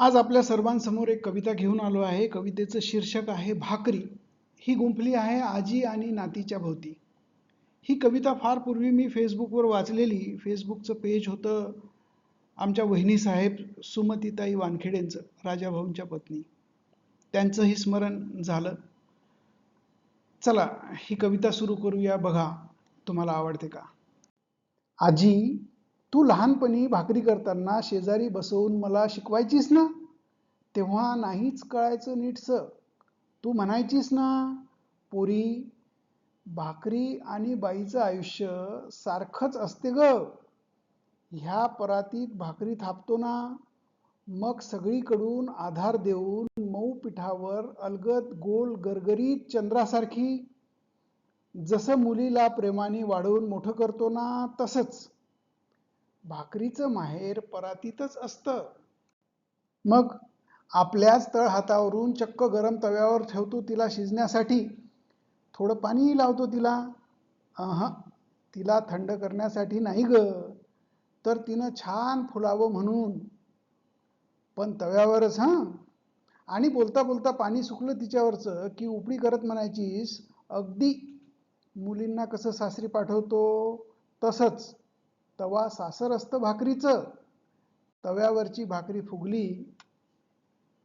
आज आपल्या सर्वांसमोर एक कविता घेऊन आलो आहे. कवितेचं शीर्षक आहे भाकरी. ही गुंफली आहे आजी आणि नातीच्या भोवती. ही कविता फार पूर्वी मी फेसबुकवर वाचलेली. फेसबुकचं पेज होतं आमच्या वहिनीसाहेब सुमतीताई वानखेडेंचं राजाभाऊंच्या पत्नी. त्यांचंही स्मरण झालं. चला ही कविता सुरू करूया. बघा तुम्हाला आवडते का? आजी तू लहानपणी भाकरी करताना शेजारी बसवून मला शिकवायचीस ना? तेव्हा नाहीच कळायचं नीटसं. तू म्हणायचीस ना पोरी भाकरी आणि बाईचं आयुष्य सारखंच असते ग. ह्या परातीत भाकरी थापतो ना. मग सगळीकडून आधार देऊन मऊ पिठावर अलगद गोल गरगरीत चंद्रासारखी. जसं मुलीला प्रेमाने वाढवून मोठं करतो ना तसंच. भाकरीचं माहेर परातीतच असतं. मग आपल्याच तळ हातावरून चक्क गरम तव्यावर ठेवतो तिला शिजण्यासाठी. थोडं पाणीही लावतो तिला. अह तिला थंड करण्यासाठी नाही ग. तर तिनं छान फुलावं म्हणून. पण तव्यावरच हां? आणि बोलता बोलता पाणी सुकलं तिच्यावरचं की उपडी करत म्हणायचीस अगदी मुलींना कसं सासरी पाठवतो तसंच. तवा सासर असतं भाकरीचं. तव्यावरची भाकरी फुगली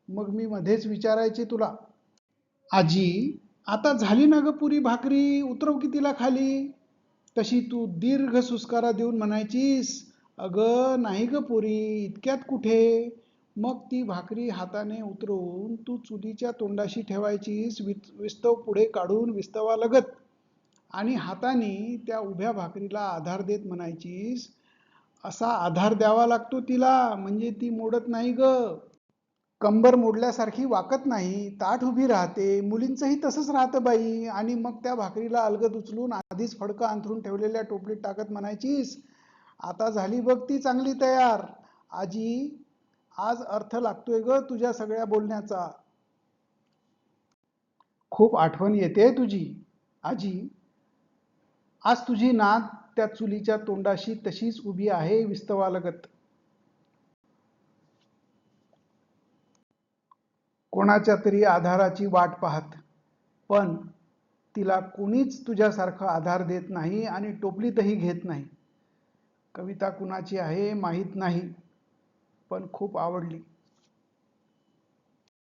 मग मी मध्येच विचारायची तुला आजी आता झाली ना ग पुरी भाकरी? उतरव की तिला खाली? तशी तू दीर्घ सुस्कारा देऊन म्हणायचीस अगं नाही ग पुरी इतक्यात कुठे? मग ती भाकरी हाताने उतरवून तू चुलीच्या तोंडाशी ठेवायचीस विस्तव पुढे काढून विस्तवा लगत आणि हाताने त्या उभ्या भाकरीला आधार देत म्हणायचीस असा आधार द्यावा लागतो तिला म्हणजे ती मोडत नाही ग. कंबर मोडल्यासारखी वाकत नाही ताठ उभी राहते मुलींचंही तसंच राहतं बाई. आणि मग त्या भाकरीला अलगद उचलून आधीच फडकं अंथरून ठेवलेल्या टोपलीत टाकत म्हणायचीस आता झाली बघ ती चांगली तयार. आजी आज अर्थ लागतोय ग तुझ्या सगळ्या बोलण्याचा. खूप आठवण येते तुझी. आजी आज तुझी नाद त्या चुलीच्या तोंडाशी तशीच उभी आहे विस्तवालगत. कोणाच्या तरी आधाराची वाट पाहत. पण तिला कुणीच तुझ्यासारखा आधार देत नाही आणि टोपलीतही घेत नाही. कविता कुणाची आहे माहीत नाही पण खूप आवडली.